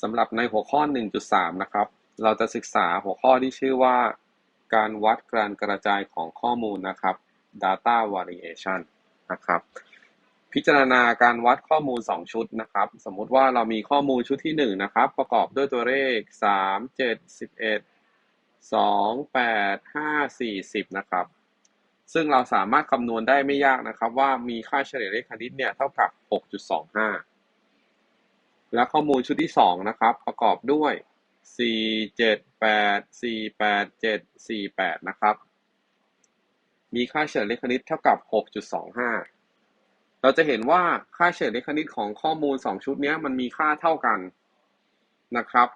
สำหรับในหัวข้อ 1.3 นะครับ เราจะศึกษาหัวข้อที่ชื่อว่า การวัดการกระจายของข้อมูลนะครับ data variation นะครับ พิจารณาการวัดข้อมูล 2 ชุดนะครับ สมมุติว่าเรามีข้อมูลชุดที่ 1 นะครับ ประกอบด้วยตัวเลข 3 7 11 2 8 5 4 10 นะครับ ซึ่งเราสามารถคำนวณได้ไม่ยากนะครับ ว่ามีค่าเฉลี่ยเลขคณิตเนี่ยเท่ากับ 6.25 และข้อมูลชุดที่ 2 นะครับ ประกอบด้วย 4 7 8 4 8 7 4 8 นะครับ มีค่าเฉลี่ยเลขคณิตเท่ากับ 6.25 เราจะเห็นว่าค่าเฉลี่ยเลขคณิตของข้อมูล 2 ชุดนี้มันมีค่าเท่ากันนะครับ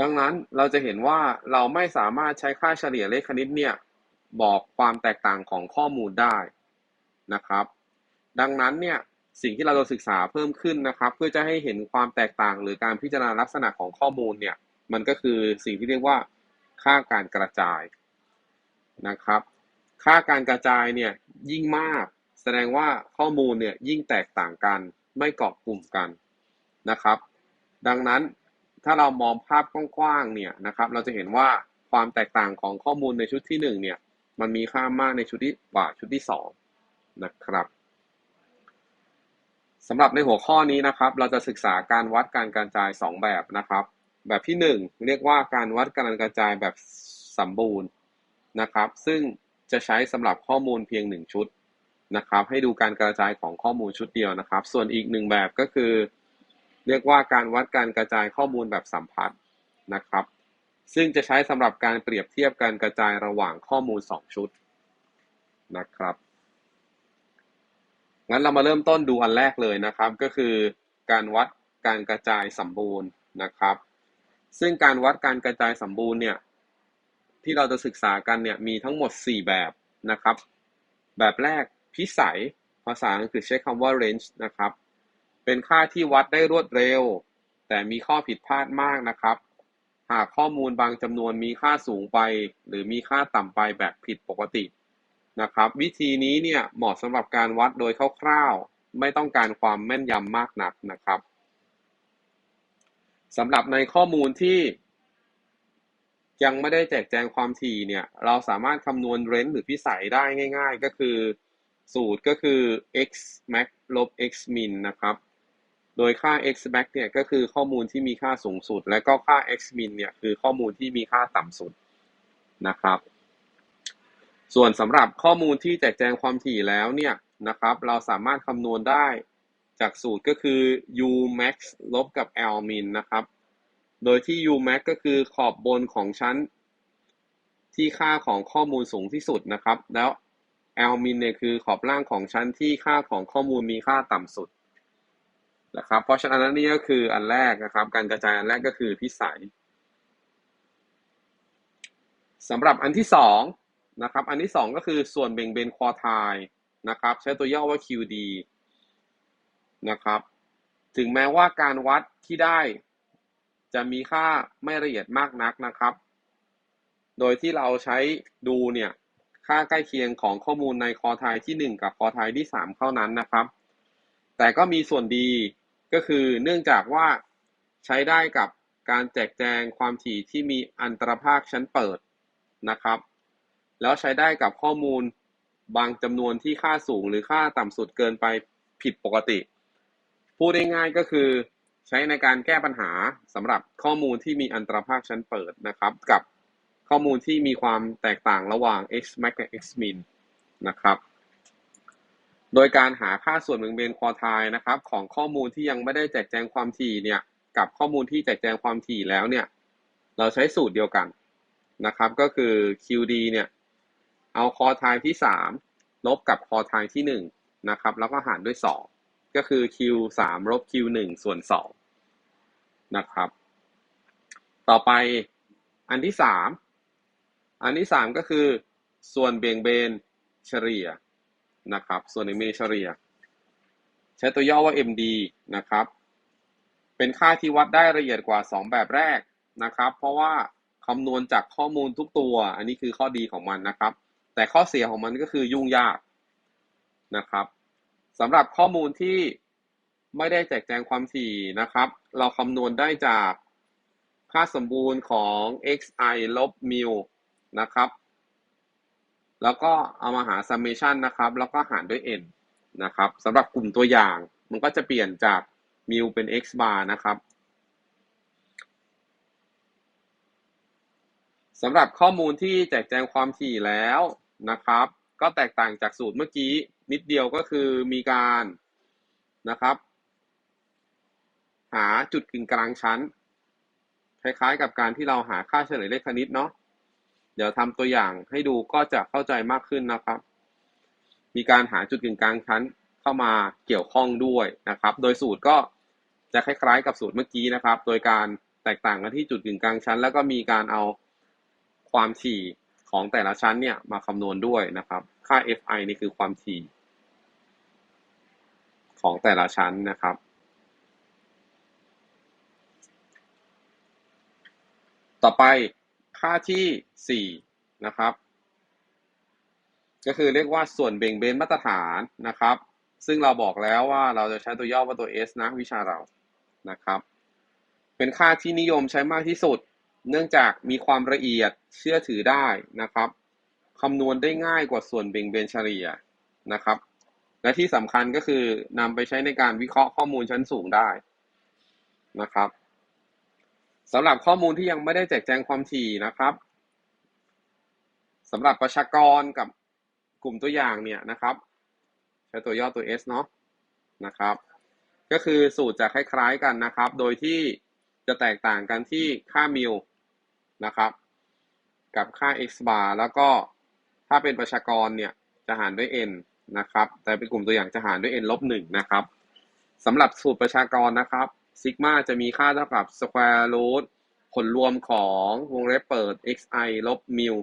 ดังนั้นเราจะเห็นว่าเราไม่สามารถใช้ค่าเฉลี่ยเลขคณิตเนี่ยบอกความแตกต่างของข้อมูลได้นะครับ ดังนั้นเนี่ย สิ่งที่เราจะศึกษาเพิ่มขึ้นนะครับ เพื่อจะให้เห็นความแตกต่าง หรือการพิจารณาลักษณะของข้อมูลเนี่ย มันก็คือสิ่งที่เรียกว่าค่าการกระจายนะครับ ค่าการกระจายเนี่ยยิ่งมาก แสดงว่าข้อมูลเนี่ยยิ่งแตกต่างกัน ไม่เกาะกลุ่มกันนะครับ ดังนั้นถ้าเรามองภาพกว้างๆเนี่ยนะครับ เราจะเห็นว่าความแตกต่างของข้อมูลในชุดที่1เนี่ยมันมีค่ามากในชุดที่กว่าชุดที่2นะครับ สำหรับในหัวข้อนี้นะครับ เราจะศึกษาการวัดการกระจาย 2 แบบนะครับ แบบที่ 1 เรียกว่าการวัดการกระจายแบบสมบูรณ์นะครับ ซึ่งจะใช้สำหรับข้อมูลเพียง 1 ชุดนะครับ ให้ดูการกระจายของข้อมูลชุดเดียวนะครับ ส่วนอีกหนึ่งแบบก็คือ เรียกว่าการวัดการกระจายข้อมูลแบบสัมพัทธ์นะครับ ซึ่งจะใช้สำหรับการเปรียบเทียบการกระจายระหว่างข้อมูล 2 ชุดนะครับ งั้นเรามาเริ่มต้นดูอันแรกเลยนะครับ ก็คือการวัดการกระจายสมบูรณ์นะครับ ซึ่งการวัดการกระจายสมบูรณ์เนี่ยที่เราจะศึกษากันเนี่ยมีทั้งหมด 4 แบบนะครับ แบบแรกพิสัยภาษาอังกฤษใช้คำว่า range นะครับ เป็นค่าที่วัดได้รวดเร็ว แต่มีข้อผิดพลาดมากนะครับ หากข้อมูลบางจำนวนมีค่าสูงไป หรือมีค่าต่ำไปแบบผิดปกติ นะครับ วิธีนี้เนี่ยเหมาะสำหรับการวัดโดยคร่าวๆ ไม่ต้องการความแม่นยำมากนักนะครับสำหรับในข้อมูลที่ยังไม่ได้แจกแจงความถี่เนี่ย เราสามารถคำนวณเรนจ์หรือพิสัยได้ง่าย ๆ ก็คือ สูตรก็คือ x max ลบ x min นะครับ โดยค่า x max เนี่ยก็คือข้อมูลที่มีค่าสูงสุด และก็ค่า x min เนี่ยคือข้อมูลที่มีค่าต่ำสุดนะครับ ส่วนสำหรับข้อมูลที่แจกแจงความถี่แล้วเนี่ยนะครับ เราสามารถคำนวณได้จากสูตรก็คือ u max ลบกับ l min นะครับ โดยที่ u max ก็คือขอบบนของชั้น ที่ค่าของข้อมูลสูงที่สุดนะครับ แล้ว l min เนี่ยคือขอบล่างของชั้นที่ค่าของข้อมูลมีค่าต่ำสุดนะครับ เพราะฉะนั้นนี่ก็คืออันแรกนะครับ การกระจายอันแรกก็คือพิสัยสำหรับอันที่สอง นะครับ อันที่ 2 ก็คือส่วนเบ่งเบนควอไทนะครับ ใช้ตัวย่อว่า QD นะครับ ถึงแม้ว่าการวัดที่ได้จะมีค่าไม่ละเอียดมากนักนะครับ โดยที่เราใช้ดูเนี่ยค่าใกล้เคียงของข้อมูลในคอไทที่ 1 กับคอไทที่ 3 เท่านั้นนะครับ แต่ก็มีส่วนดีก็คือเนื่องจากว่าใช้ได้กับการแจกแจงความถี่ที่มีอันตรภาคชั้นเปิดนะครับ แล้วใช้ได้กับข้อมูลบางจำนวนที่ค่าสูงหรือค่าต่ำสุดเกินไปผิดปกติ พูดง่ายๆก็คือใช้ในการแก้ปัญหาสำหรับข้อมูลที่มีอันตรภาคชั้นเปิดนะครับ กับข้อมูลที่มีความแตกต่างระหว่าง x max กับ x min นะครับ โดยการหาค่าส่วนเบ่งเบนควอไทนะครับ ของข้อมูลที่ยังไม่ได้แจกแจงความถี่เนี่ยกับข้อมูลที่แจกแจงความถี่แล้วเนี่ย เราใช้สูตรเดียวกันนะครับ ก็คือ QD เนี่ย เอาคอไทที่ 3 ลบกับคอไทที่ 1 นะครับ แล้วก็หารด้วย 2 ก็คือ q 3ลบ q 1ส่วน2นะครับ ต่อไปอันที่ 3 อันที่ 3 ก็คือ ส่วนเบี่ยงเบนเฉลี่ยนะครับ ส่วนเบี่ยงเบนเฉลี่ย ใช้ตัวย่อว่า md นะครับ เป็นค่าที่วัดได้ละเอียดกว่า 2 แบบแรกนะครับ เพราะว่าคำนวณจากข้อมูลทุกตัว อันนี้คือข้อดีของมันนะครับ แต่ข้อเสียของมันก็คือยุ่งยากนะครับสำหรับข้อมูลที่ไม่ได้แจกแจงความถี่นะครับ เราคำนวณได้จากค่าสมบูรณ์ของ xi ลบ mu นะครับ แล้วก็เอามาหา summation นะครับ แล้วก็หารด้วย n นะครับสำหรับกลุ่มตัวอย่าง มันก็จะเปลี่ยนจาก mu เป็น x bar นะครับสำหรับข้อมูลที่แจกแจงความถี่แล้ว นะครับ ก็แตกต่างจากสูตรเมื่อกี้นิดเดียวก็คือมีการนะครับ หาจุดกึ่งกลางชั้น คล้ายๆ กับการที่เราหาค่าเฉลยเลขคณิตเนาะเดี๋ยวทำตัวอย่างให้ดูก็จะเข้าใจมากขึ้นนะครับ มีการหาจุดกึ่งกลางชั้นเข้ามาเกี่ยวข้องด้วยนะครับ โดยสูตรก็จะคล้าย ๆ กับสูตรเมื่อกี้นะครับ โดยการแตกต่างกันที่จุดกึ่งกลางชั้น แล้วก็มีการเอาความถี่ ของแต่ละชั้นเนี่ยมาคำนวณด้วยนะครับ ค่า fi นี่คือความถี่ ของแต่ละชั้นนะครับ ต่อไปค่าที่ 4 นะครับ ก็คือเรียกว่าส่วนเบ่งเบนมาตรฐานนะครับ ซึ่งเราบอกแล้วว่าเราจะใช้ตัวย่อว่าตัว s นะวิชาเรานะครับ เป็นค่าที่นิยมใช้มากที่สุด เนื่องจากมีความละเอียดเชื่อถือได้นะครับคำนวณได้ง่ายกว่าส่วนเบ่งเบนเฉลี่ยนะครับ และที่สำคัญก็คือนำไปใช้ในการวิเคราะห์ข้อมูลชั้นสูงได้นะครับสำหรับข้อมูลที่ยังไม่ได้แจกแจงความถี่นะครับสำหรับประชากรกับกลุ่มตัวอย่างเนี่ยนะครับ ใช้ตัวย่อตัว S เนาะนะครับ ก็คือสูตรจะคล้ายๆกันนะครับ โดยที่จะแตกต่างกันที่ค่ามิล นะครับ กับค่า x bar แล้วก็ถ้าเป็นประชากรเนี่ยจะหารด้วย n นะครับ แต่เป็นกลุ่มตัวอย่างจะหารด้วย n ลบหนึ่งนะครับสำหรับสูตรประชากรนะครับซิกมาจะมีค่าเท่ากับ square root ผลรวมของวงเล็บเปิด xi ลบ mu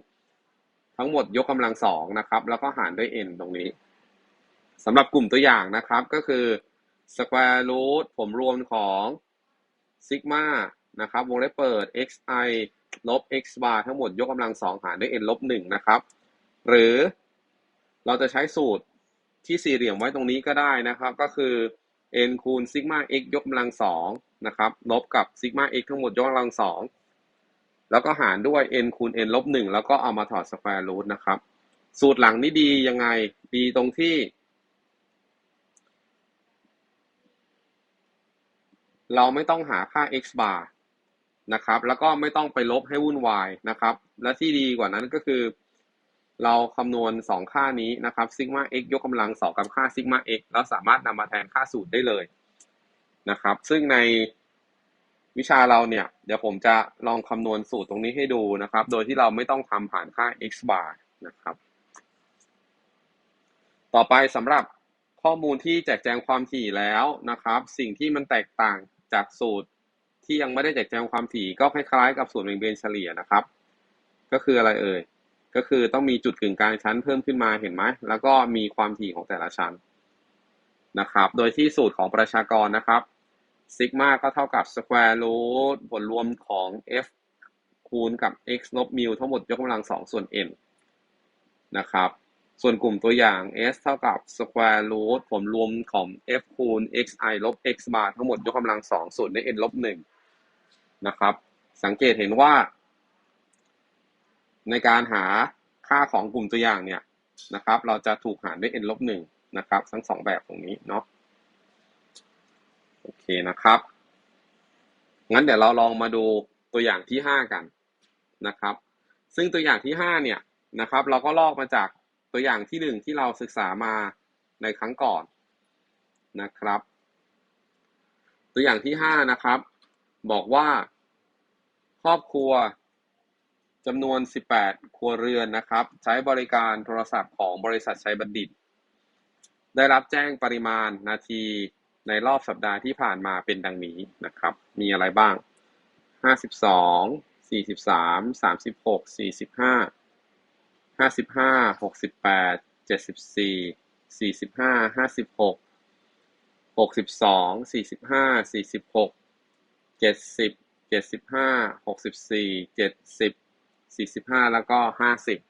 ทั้งหมดยกกำลังสองนะครับ แล้วก็หารด้วย n ตรงนี้สำหรับกลุ่มตัวอย่างนะครับก็คือ square root ผมรวมของซิกมานะครับวงเล็บเปิด xi ลบ x bar ทั้งหมดยกกำลังสองหารด้วย n ลบหนึ่งนะครับ หรือเราจะใช้สูตรที่สี่เหลี่ยมไว้ตรงนี้ก็ได้นะครับ ก็คือ n คูณซิกมา x ยกกำลังสองนะครับ ลบกับซิกมา x ทั้งหมดยกกำลังสองแล้วก็หารด้วย n คูณ n ลบหนึ่งแล้วก็เอามาถอดสแควร์รูทนะครับ สูตรหลังนี้ดียังไง ดีตรงที่ เราไม่ต้องหาค่า x bar นะครับ แล้วก็ไม่ต้องไปลบให้วุ่นวายนะครับ และที่ดีกว่านั้นก็คือ เราคำนวณ 2 ค่านี้นะครับซิกมา x ยกกำลังสองกับค่าซิกมา x แล้วสามารถนำมาแทนค่าสูตรได้เลยนะครับ ซึ่งในวิชาเราเนี่ย เดี๋ยวผมจะลองคำนวณสูตรตรงนี้ให้ดูนะครับ โดยที่เราไม่ต้องทำผ่านค่า x bar นะครับ ต่อไปสำหรับข้อมูลที่แจกแจงความถี่แล้วนะครับ สิ่งที่มันแตกต่างจากสูตร ที่ยังไม่ได้แจกแจงความถี่ก็คล้ายๆกับส่วนเบ่งเบนเฉลี่ยนะครับ ก็คืออะไรเอ่ย ก็คือต้องมีจุดกึ่งกลางชั้นเพิ่มขึ้นมาเห็นไหม แล้วก็มีความถี่ของแต่ละชั้นนะครับ โดยที่สูตรของประชากรนะครับซิกมาก็เท่ากับ square root ผลรวมของ f คูณกับ x ลบ mu ทั้งหมดยกกำลังสองส่วน n นะครับ ส่วนกลุ่มตัวอย่าง s เท่ากับ square root ผลรวมของ f คูณ xi ลบ x bar ทั้งหมดยกกำลังสองส่วนด้วย n ลบหนึ่ง นะครับ สังเกตเห็นว่า ในการหาค่าของกลุ่มตัวอย่างเนี่ยนะครับ เราจะถูกหารด้วย n ลบหนึ่งนะครับ ทั้งสองแบบตรงนี้เนาะโอเคนะครับ งั้นเดี๋ยวเราลองมาดูตัวอย่างที่5กันนะครับ ซึ่งตัวอย่างที่5เนี่ยนะครับ เราก็ลอกมาจากตัวอย่างที่1ที่เราศึกษามาในครั้งก่อนนะครับ ตัวอย่างที่5นะครับ บอกว่า ครอบครัวจำนวน 18 ครัวเรือนนะครับ ใช้บริการโทรศัพท์ของบริษัทชัยบัณฑิต ได้รับแจ้งปริมาณนาทีในรอบสัปดาห์ที่ผ่านมาเป็นดังนี้นะครับ มีอะไรบ้าง 52 43 36 45 55 68 74 45 56 62 45 46 70 75 64 70 45แล้วก็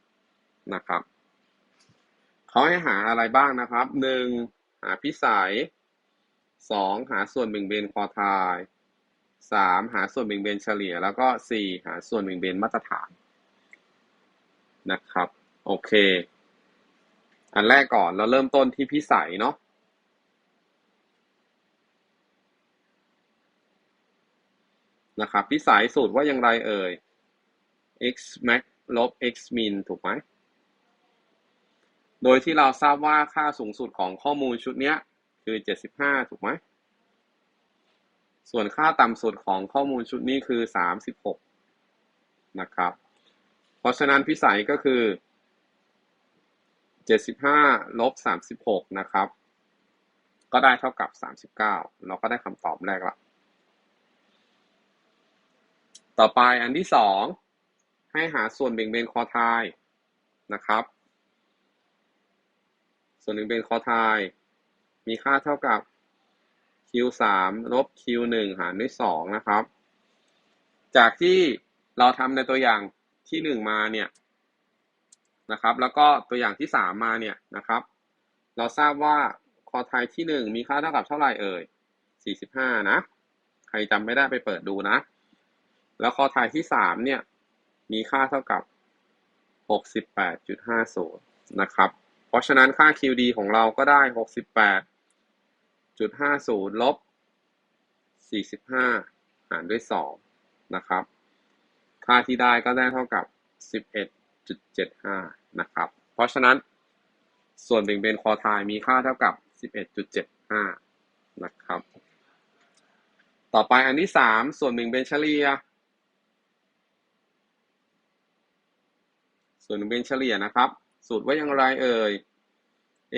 50นะครับเขาให้หาอะไรบ้างนะครับ 1. หาพิสัยสองหาส่วนเบี่ยงเบนควอไทายสามหาส่วนเบี่ยงเบนเฉลี่ย แล้วก็สี่หาส่วนเบี่ยงเบนมาตรฐานนะครับ โอเค อันแรกก่อนเราเริ่มต้นที่พิสัยเนาะ นะครับพิสัยสูตรว่าอย่างไรเอ่ย x max ลบ x min ถูกไหม โดยที่เราทราบว่าค่าสูงสุดของข้อมูลชุดนี้คือ 75 ถูกไหม ส่วนค่าต่ำสุดของข้อมูลชุดนี้คือ 36 นะครับ เพราะฉะนั้นพิสัยก็คือ 75 ลบ 36 นะครับ ก็ได้เท่ากับ 39 เราก็ได้คำตอบแรกละ ต่อไปอันที่สองให้หาส่วนเบี่ยงเบนคอทายนะครับ ส่วนเบี่ยงเบนคอทายมีค่าเท่ากับ q 3 ลบ q 1 หารด้วย2นะครับ จากที่เราทำในตัวอย่างที่ 1 มาเนี่ยนะครับ แล้วก็ตัวอย่างที่ 3 มาเนี่ยนะครับ เราทราบว่าคอไทายที่ 1 มีค่าเท่ากับเท่าไหร่เอ่ย45 นะ ใครจำไม่ได้ไปเปิดดูนะ แล้วคอไทายที่3เนี่ย มีค่าเท่ากับ 68.50 นะครับ เพราะฉะนั้นค่า QD ของเราก็ได้ 68.50 ลบ 45 หารด้วย 2 นะครับ ค่าที่ได้ก็ได้เท่ากับ 11.75 นะครับ เพราะฉะนั้นส่วนเบ่งเบนคอไทายมีค่าเท่ากับ 11.75 นะครับ ต่อไปอันที่ 3 ส่วนเบี่งเบนเฉลี่ย ส่วนเบี่ยงเบนเฉลี่ยนะครับ สูตรว่าอย่างไรเอ่ย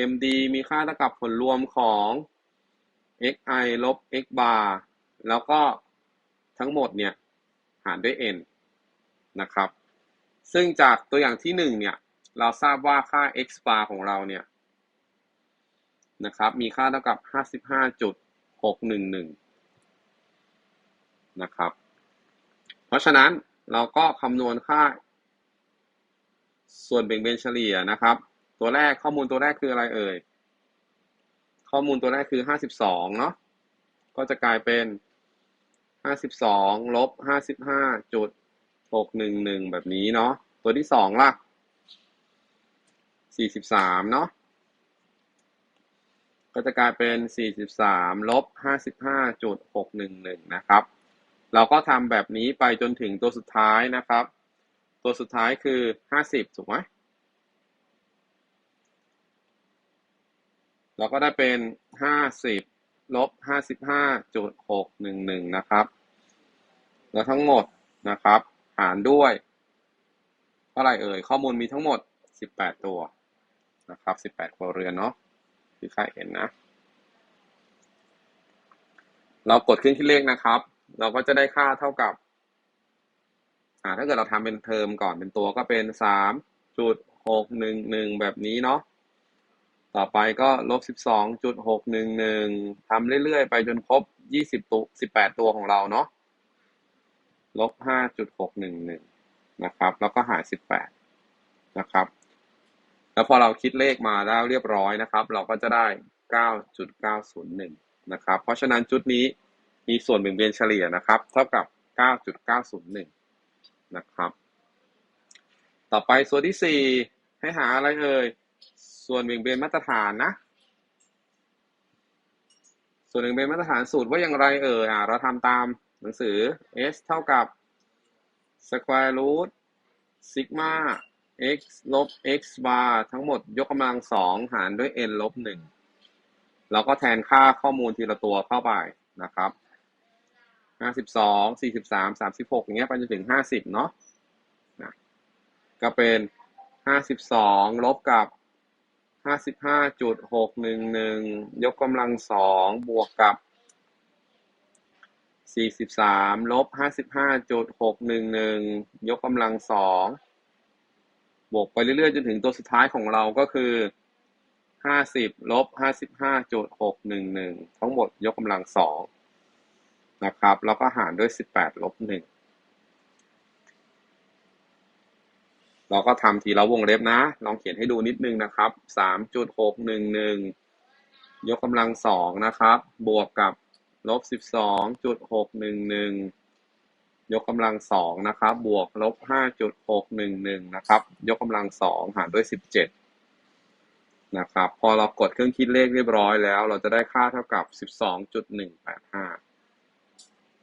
MD มีค่าเท่ากับผลรวมของ xi ลบ x bar แล้วก็ทั้งหมดเนี่ยหารด้วย n นะครับ ซึ่งจากตัวอย่างที่ 1 เนี่ย เราทราบว่าค่า x bar ของเราเนี่ยนะครับ มีค่าเท่ากับ 55.611 นะครับ เพราะฉะนั้นเราก็คำนวณค่า ส่วนเบี่ยงเบนเฉลี่ยนะครับ ตัวแรกข้อมูลตัวแรกคืออะไรเอ่ย ข้อมูลตัวแรกคือ52เนาะ ก็จะกลายเป็น52ลบ55.611แบบนี้เนาะ ตัวที่2ล่ะ43เนาะ ก็จะกลายเป็น43ลบ55.611นะครับ เราก็ทำแบบนี้ไปจนถึงตัวสุดท้ายนะครับ ตัวสุดท้ายคือ50ถูกไหมเราก็ได้เป็น50ลบ55.611นะครับ แล้วทั้งหมดนะครับ หารด้วยเท่าไรเอ่ย ข้อมูลมีทั้งหมด18ตัวนะครับ18ครัวเรือนเนาะที่ค่าเห็นนะ เรากดขึ้นที่เลขนะครับ เราก็จะได้ค่าเท่ากับ อ่าถ้าเกิดเราทำเป็นเทอมก่อนเป็นตัวก็เป็นสามจุดหกหนึ่งหนึ่งแบบนี้เนาะต่อไปก็ลบสิบสองจุดหกหนึ่งหนึ่งทำเรื่อยๆ ไปจนครบยี่สิบตัวสิบแปดตัวของเราเนาะลบห้าจุดหกหนึ่งหนึ่งนะครับ แล้วก็หารสิบแปดนะครับ แล้วพอเราคิดเลขมาแล้วเรียบร้อยนะครับ เราก็จะได้เก้าจุดเก้าศูนย์หนึ่งนะครับ เพราะฉะนั้นจุดนี้มีส่วนแบ่งเบียนเฉลี่ยนะครับ เท่ากับเก้าจุดเก้าศูนย์หนึ่ง นะครับ ต่อไปส่วนที่ 4 ให้หาอะไรเอ่ย ส่วนเบี่ยงเบนมาตรฐานนะ ส่วนเบี่ยงเบนมาตรฐานสูตรว่าอย่างไรเอ่ยอ่าเราทำตามหนังสือ s เท่ากับ square root sigma x ลบ x bar ทั้งหมดยกกำลังสองหารด้วย n ลบหนึ่งเราก็แทนค่าข้อมูลทีละตัวเข้าไปนะครับ ห้าสิบสองสี่สิบสามสามสิบหกอย่างเงี้ยไปจนถึงห้าสิบเนาะนะก็เป็นห้าสิบสองลบกับห้าสิบห้าจุดหกหนึ่งหนึ่งยกกำลังสองบวกกับสี่สิบสามลบห้าสิบห้าจุดหกหนึ่งหนึ่งยกกำลังสองบวกไปเรื่อยๆจนถึงตัวสุดท้ายของเราก็คือห้าสิบลบห้าสิบห้าจุดหกหนึ่งหนึ่งทั้งหมดยกกำลังสอง นะครับ แล้วก็หารด้วยสิบแปดลบหนึ่งเราก็ทำทีละวงเล็บนะ ลองเขียนให้ดูนิดนึงนะครับสามจุดหกหนึ่งหนึ่งยกกำลังสองนะครับ บวกกับลบสิบสองจุดหกหนึ่งหนึ่งยกกำลังสองนะครับ บวกลบห้าจุดหกหนึ่งหนึ่งนะครับ ยกกำลังสองหารด้วยสิบเจ็ดนะครับพอเรากดเครื่องคิดเลขเรียบร้อยแล้ว เราจะได้ค่าเท่ากับสิบสองจุดห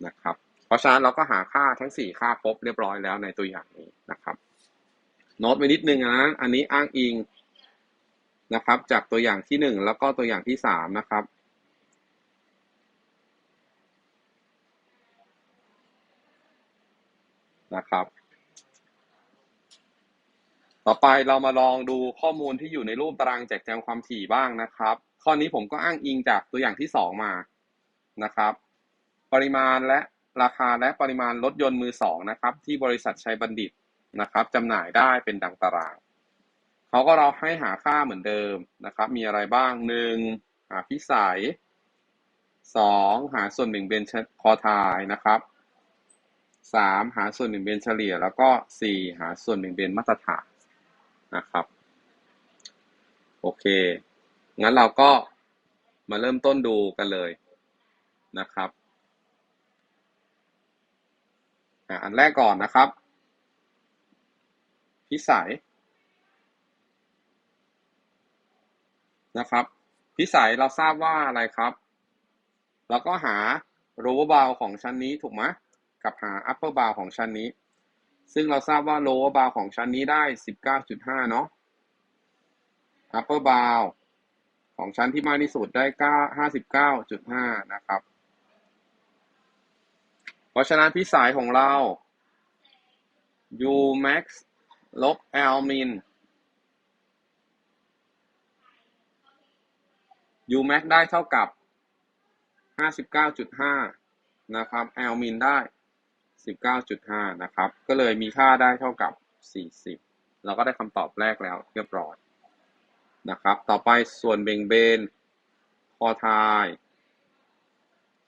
นะครับ เพราะฉะนั้นเราก็หาค่าทั้งสี่ค่าครบเรียบร้อยแล้วในตัวอย่างนี้นะครับโน้ตไว้นิดนึงนะอันนี้อ้างอิงนะครับ จากตัวอย่างที่หนึ่งแล้วก็ตัวอย่างที่สามนะครับนะครับ ต่อไปเรามาลองดูข้อมูลที่อยู่ในรูปตารางแจกแจงความถี่บ้างนะครับ ข้อนี้ผมก็อ้างอิงจากตัวอย่างที่สองมานะครับ ปริมาณและราคาและปริมาณรถยนต์มือสองนะครับ ที่บริษัทชัยบัณฑิตนะครับจำหน่ายได้เป็นดังตารางเขาก็เราให้หาค่าเหมือนเดิมนะครับ มีอะไรบ้างหนึ่งหาพิสัยสองหาส่วนแบ่งเบนชคอทายนะครับสามหาส่วนแบ่งเบนเฉลี่ย แล้วก็สี่หาส่วนแบ่งเบนมาตรฐานนะครับโอเค งั้นเราก็มาเริ่มต้นดูกันเลยนะครับ อันแรกก่อนนะครับ พิสัยนะครับ พิสัยเราทราบว่าอะไรครับเราก็หา lower bound ของชั้นนี้ถูกไหมกับหา upper bound ของชั้นนี้ ซึ่งเราทราบว่า lower bound ของชั้นนี้ได้ 19.5 เนาะ upper bound ของชั้นที่มากที่สุดได้ 59.5 นะครับ ราะฉะนั้นพิสัยของเรา u max ลบ l min u max ได้เท่ากับ 59.5 นะครับ l min ได้ 19.5 นะครับ ก็เลยมีค่าได้เท่ากับ 40 เราก็ได้คำตอบแรกแล้วเรียบร้อยนะครับ ต่อไปส่วนเบ่งเบน คอทาย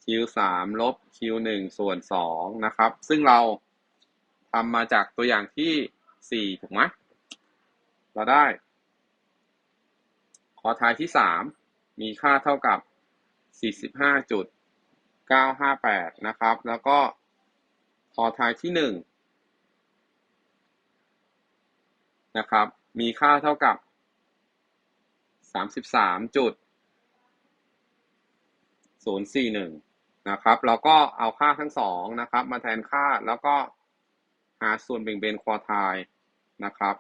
q 3 ลบ q 1 ส่วน2นะครับ ซึ่งเราทำมาจากตัวอย่างที่ 4 ถูกไหมเราได้คอทายที่ 3 มีค่าเท่ากับ 45.958 นะครับ แล้วก็คอทายที่ 1 นะครับ มีค่าเท่ากับ 33.041 นะครับ เราก็เอาค่าทั้งสองนะครับ มาแทนค่าแล้วก็หาส่วนแบ่งเบนควอไทยนะครับ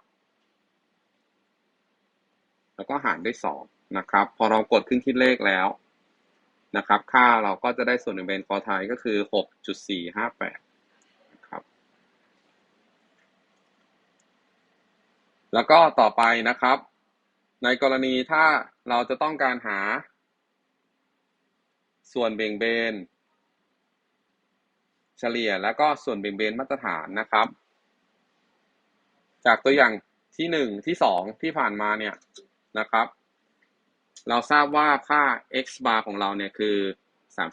แล้วก็หารด้วย2นะครับ พอเรากดขึ้นคิดเลขแล้วนะครับ ค่าเราก็จะได้ส่วนแบ่งเบนควอไทยก็คือ6.458นะครับ แล้วก็ต่อไปนะครับ ในกรณีถ้าเราจะต้องการหา ส่วนเบ่งเบน เฉลี่ยแล้วก็ส่วนเบี่ยงเบนมาตรฐานนะครับ จากตัวอย่างที่หนึ่งที่สองที่ผ่านมาเนี่ยนะครับ เราทราบว่าค่า x bar ของเราเนี่ยคือ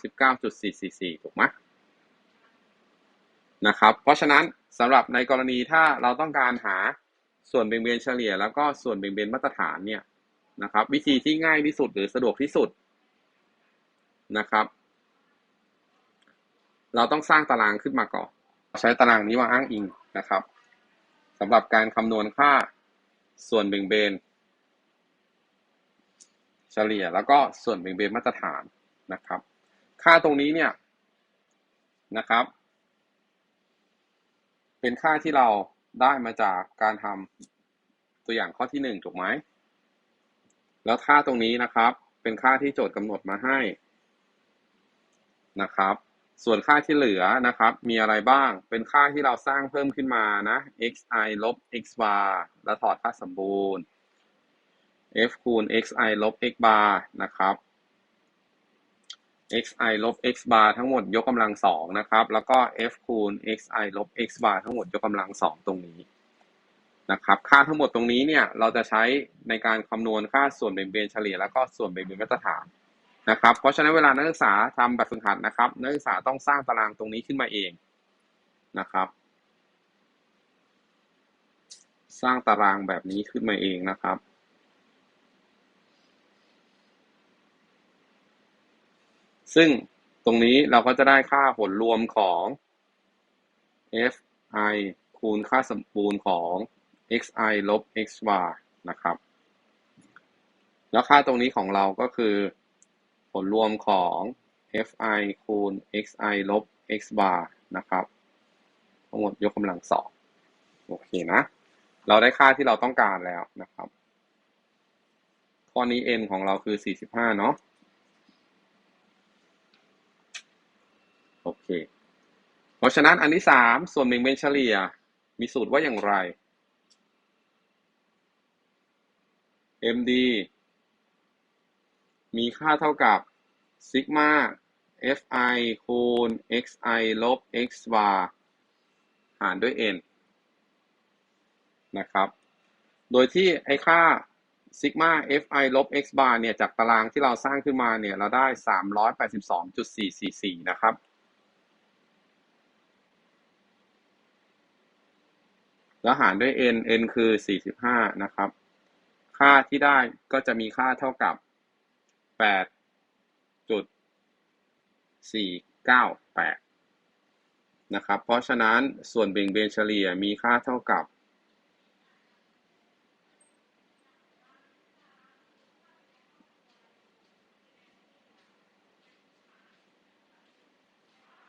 39.444 ถูกไหมนะครับ เพราะฉะนั้นสำหรับในกรณีถ้าเราต้องการหาส่วนเบี่ยงเบนเฉลี่ย แล้วก็ส่วนเบี่ยงเบนมาตรฐานเนี่ยนะครับ วิธีที่ง่ายที่สุดหรือสะดวกที่สุดนะครับ เราต้องสร้างตารางขึ้นมาก่อน ใช้ตารางนี้มาอ้างอิงนะครับสำหรับการคำนวณค่าส่วนเบ่งเบน เฉลี่ยแล้วก็ส่วนเบ่งเบนมาตรฐานนะครับ ค่าตรงนี้เนี่ยนะครับ เป็นค่าที่เราได้มาจากการทำตัวอย่างข้อที่หนึ่งถูกไหมแล้วค่าตรงนี้นะครับ เป็นค่าที่โจทย์กำหนดมาให้นะครับ ส่วนค่าที่เหลือนะครับ มีอะไรบ้าง เป็นค่าที่เราสร้างเพิ่มขึ้นมานะ xi ลบ x bar แล้วถอดค่าสมบูรณ์ f คูณ xi ลบ x bar นะครับ xi ลบ x bar ทั้งหมดยกกำลังสองนะครับ แล้วก็ f คูณ xi ลบ x bar ทั้งหมดยกกำลังสองตรงนี้นะครับ ค่าทั้งหมดตรงนี้เนี่ย เราจะใช้ในการคำนวณค่าส่วนแบ่งเบนเฉลี่ย แล้วก็ส่วนแบ่งเบนมาตรฐาน นะครับ เพราะฉะนั้นเวลานักศึกษาทำแบบฝึกหัดนะครับ นักศึกษาต้องสร้างตารางตรงนี้ขึ้นมาเองนะครับ สร้างตารางแบบนี้ขึ้นมาเองนะครับซึ่งตรงนี้เราก็จะได้ค่าผลรวมของ fi คูณค่าสมบูรณ์ของ xi ลบ x bar นะครับ แล้วค่าตรงนี้ของเราก็คือ ลรวมของ fi คูณ xi ลบ x bar นะครับทั้งหมดยกกำลังสองโอเคนะ เราได้ค่าที่เราต้องการแล้วนะครับ ข้อนี้ n ของเราคือ 45 เนาะโอเค เพราะฉะนั้นอันที่สามส่วนเบ่งเบนเฉลี่ย มีสูตรว่าอย่างไร md มีค่าเท่ากับซิกมา fi คูณ xi ลบ x bar หารด้วย n นะครับ โดยที่ไอค่าซิกมา fi ลบ x bar เนี่ย จากตารางที่เราสร้างขึ้นมาเนี่ย เราได้ 382.444 นะครับ แล้วหารด้วย n n คือ 45 นะครับ ค่าที่ได้ก็จะมีค่าเท่ากับ 8.498นะครับ เพราะฉะนั้นส่วนเบ่งเบนเฉลี่ยมีค่าเท่ากับ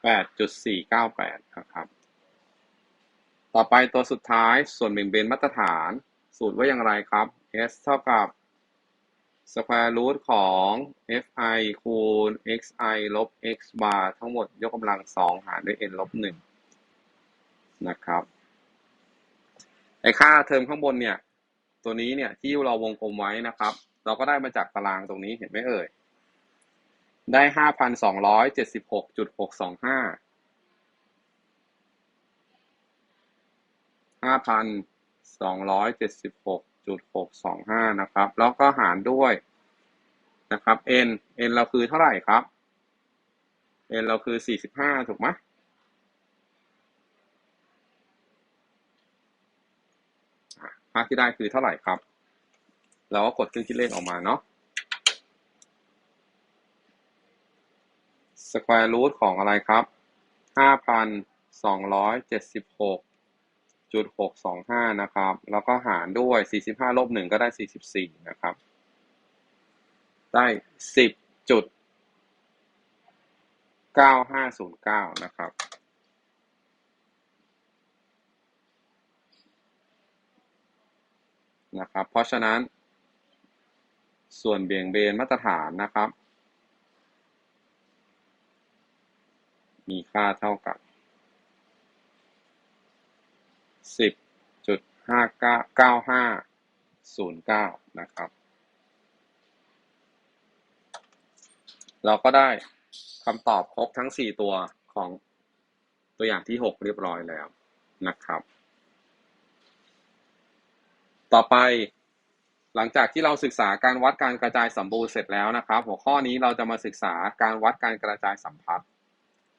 8.498 นะครับ ต่อไปตัวสุดท้ายส่วนเบ่งเบนมาตรฐาน สูตรว่าอย่างไรครับ s เท่ากับ square root ของ fi คูณ xi ลบ x bar ทั้งหมดยกกำลัง2หารด้วย n ลบ1นะครับ ไอค่าเทอมข้างบนเนี่ย ตัวนี้เนี่ยที่เราวงกลมไว้นะครับ เราก็ได้มาจากตารางตรงนี้เห็นไหมเอ่ย ได้ห้าพันสองร้อยเจ็ดสิบหกจุดหกสองห้าห้าพันสองร้อยเจ็ดสิบหก 0.625 นะครับ แล้วก็หารด้วยนะครับ n n เราคือเท่าไหร่ครับ n เราคือ 45 ถูกไหมค่าที่ได้คือเท่าไหร่ครับ เราก็กดเครื่องคิดเลขออกมาเนาะ สแควร์รูทของอะไรครับ 5,276 จุดหกสองห้านะครับ แล้วก็หารด้วยสี่สิบห้าลบหนึ่งก็ได้สี่สิบสี่นะครับ ได้สิบจุดเก้าห้าศูนย์เก้านะครับนะครับ เพราะฉะนั้น ส่วนเบี่ยงเบนมาตรฐานนะครับ มีค่าเท่ากับ 10.599509นะครับ เราก็ได้คำตอบครบทั้ง4ตัวของตัวอย่างที่6เรียบร้อยแล้วนะครับ ต่อไปหลังจากที่เราศึกษาการวัดการกระจายสัมบูรณ์เสร็จแล้วนะครับ หัวข้อนี้เราจะมาศึกษาการวัดการกระจายสัมพัทธ์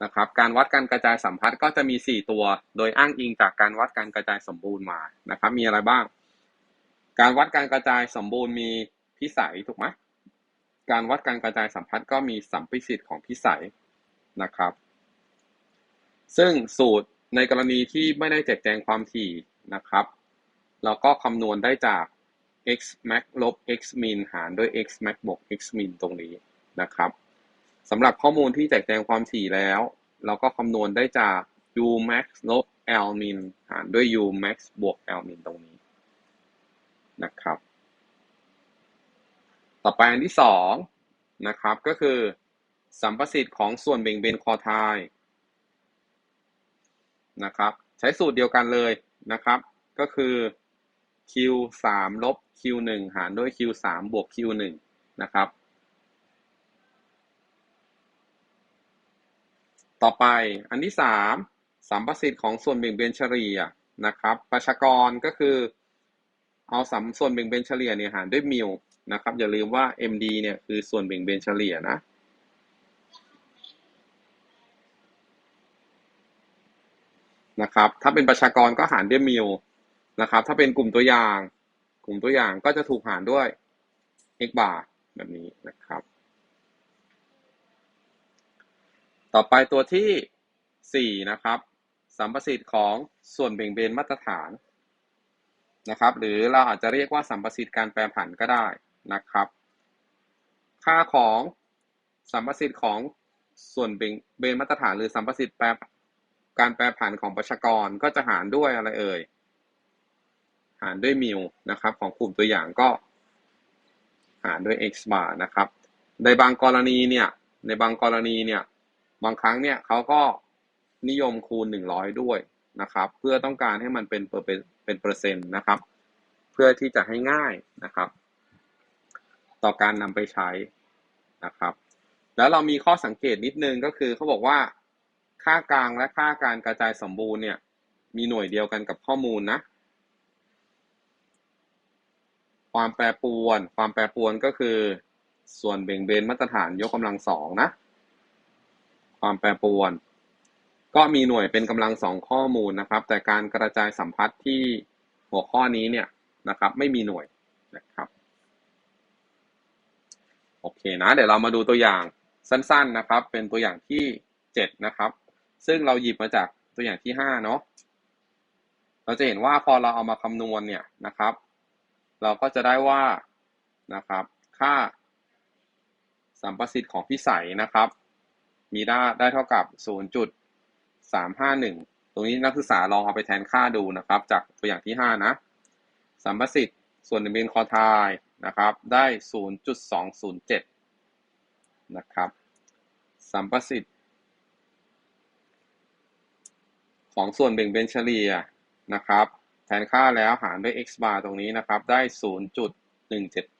นะครับการวัดการกระจายสัมพัทธ์ก็จะมี 4 ตัว โดยอ้างอิงจากการวัดการกระจายสมบูรณ์มานะครับ มีอะไรบ้าง การวัดการกระจายสมบูรณ์มีพิสัยถูกไหมการวัดการกระจายสัมพัทธ์ก็มีสัมพิสิทธิ์ของพิสัยนะครับ ซึ่งสูตรในกรณีที่ไม่ได้แจกแจงความถี่นะครับ เราก็คำนวณได้จาก x max ลบ x min หารด้วย x max บวก x min ตรงนี้นะครับ สำหรับข้อมูลที่แจกแจงความถี่แล้ว เราก็คำนวณได้จาก u max ลบ l min หารด้วย u max บวก l min ตรงนี้นะครับ ต่อไปอันที่สองนะครับก็คือสัมประสิทธิ์ของส่วนเบ่งเบนคอไทยนะครับ ใช้สูตรเดียวกันเลยนะครับ ก็คือ q 3ลบ q 1หารด้วย q 3บวก q 1นะครับ ต่อไปอันที่สามสัมประสิทธิ์ของส่วนเบ่งเบนเฉลี่ยนะครับ ประชากรก็คือ เอาสัมส่วนเบ่งเบนเฉลี่ยเนี่ยหารด้วยมิลนะครับ อย่าลืมว่า md เนี่ยคือส่วนเบ่งเบนเฉลี่ยนะนะครับ ถ้าเป็นประชากรก็หารด้วยมิลนะครับ ถ้าเป็นกลุ่มตัวอย่าง กลุ่มตัวอย่างก็จะถูกหารด้วย x bar แบบนี้นะครับ ต่อไปตัวที่สี่นะครับสัมประสิทธิ์ของส่วนเบ่งเบนมาตรฐานนะครับ หรือเราอาจจะเรียกว่าสัมประสิทธิ์การแปรผันก็ได้นะครับ ค่าของสัมประสิทธิ์ของส่วนเบ่งเบนมาตรฐาน หรือสัมประสิทธิ์แปรการแปรผันของประชากรก็จะหารด้วยอะไรเอ่ยหารด้วยมิวนะครับ ของกลุ่มตัวอย่างก็ หารด้วย x bar นะครับ ในบางกรณีเนี่ยในบางกรณีเนี่ย บางครั้งเนี่ยเขาก็นิยมคูณ 100 ด้วยนะครับ เพื่อต้องการให้มันเป็นเปอร์เป็นเป็นเปอร์เซ็นต์นะครับ เพื่อที่จะให้ง่ายนะครับ ต่อการนำไปใช้นะครับ แล้วเรามีข้อสังเกตนิดนึงก็คือเขาบอกว่าค่ากลางและค่าการกระจายสมบูรณ์เนี่ย มีหน่วยเดียวกันกับข้อมูลนะ ความแปรปรวน ความแปรปรวนก็คือ ส่วนเบ่งเบนมาตรฐานยกกำลังสองนะ ความแปรปรวน ก็มีหน่วยเป็นกำลังสองข้อมูลนะครับ แต่การกระจายสัมพัทธ์ที่หัวข้อนี้เนี่ยนะครับ ไม่มีหน่วยนะครับโอเคนะเดี๋ยวเรามาดูตัวอย่างสั้น ๆนะครับ เป็นตัวอย่างที่เจ็ดนะครับ ซึ่งเราหยิบมาจากตัวอย่างที่ห้าเนาะเราจะเห็นว่าพอเราเอามาคำนวณเนี่ยนะครับ เราก็จะได้ว่านะครับ ค่าสัมประสิทธิ์ของพิสัยนะครับ มีได้ได้เท่ากับ 0.351 ตรงนี้นักศึกษาลองเอาไปแทนค่าดูนะครับ จากตัวอย่างที่ 5 นะ สัมประสิทธิ์ส่วนหนึ่งเป็นคอทายนะครับ ได้ 0.207 นะครับ สัมประสิทธิ์ ของส่วนแบ่งเบนเฉลี่ยนะครับ แทนค่าแล้วหารด้วย x bar ตรงนี้นะครับ ได้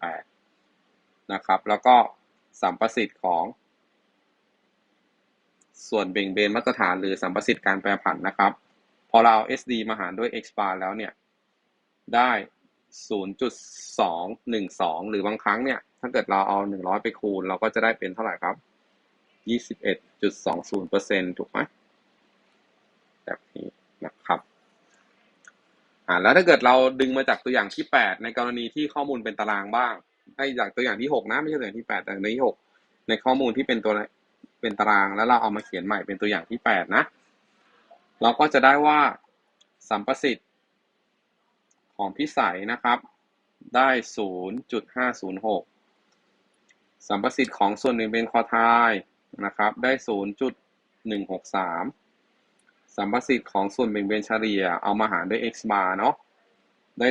0.178 นะครับ แล้วก็สัมประสิทธิ์ของ ส่วนเบ่งเบนมาตรฐานหรือสัมประสิทธิ์การแปรผันนะครับ พอเราเอา SD มาหารด้วย x bar แล้วเนี่ย ได้ 0.212 หรือบางครั้งเนี่ย ถ้าเกิดเราเอา 100 ไปคูณ เราก็จะได้เป็นเท่าไหร่ครับ 21.20%ถูกไหมแบบนี้นะครับอ่าแล้วถ้าเกิดเราดึงมาจากตัวอย่างที่ 8 ในกรณีที่ข้อมูลเป็นตารางบ้างให้จากตัวอย่างที่ 6 นะ ไม่ใช่ตัวอย่างที่ 8 แต่ในที่ 6 ในข้อมูลที่เป็นตัว เป็นตารางแล้วเราเอามาเขียนใหม่เป็นตัวอย่างที่8นะ เราก็จะได้ว่าสัมประสิทธิ์ของพิสัยนะครับ ได้ 0.506 สัมประสิทธิ์ของส่วนหนึ่งเป็นคอทายนะครับ ได้ 0.163 สัมประสิทธิ์ของส่วนแบ่งเบนเฉลี่ยเอามาหารด้วย x bar เนาะได้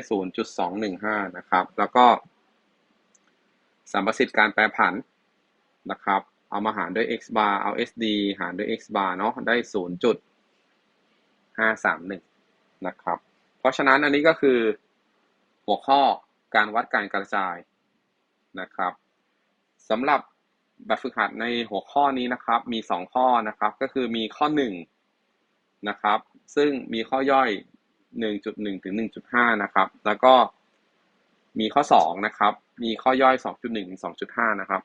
0.215 นะครับ แล้วก็สัมประสิทธิ์การแปรผันนะครับ เอามาหารด้วย x bar เอา SD หารด้วย x bar เนาะได้ 0.531 นะครับ เพราะฉะนั้นอันนี้ก็คือหัวข้อการวัดการกระจายนะครับสำหรับแบบฝึกหัดในหัวข้อนี้นะครับ มี 2 ข้อนะครับ ก็คือมีข้อ 1 นะครับ ซึ่งมีข้อย่อย 1.1 ถึง 1.5 นะครับ แล้วก็มีข้อ 2 นะครับ มีข้อย่อย 2.1 ถึง 2.5 นะครับ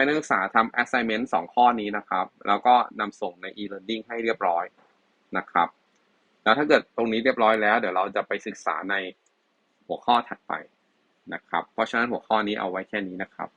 ให้นักศึกษาทำ assignment 2 ข้อนี้นะครับ แล้วก็นำส่งใน e-learning ให้เรียบร้อยนะครับ แล้วถ้าเกิดตรงนี้เรียบร้อยแล้ว เดี๋ยวเราจะไปศึกษาในหัวข้อถัดไปนะครับ เพราะฉะนั้นหัวข้อนี้เอาไว้แค่นี้นะครับ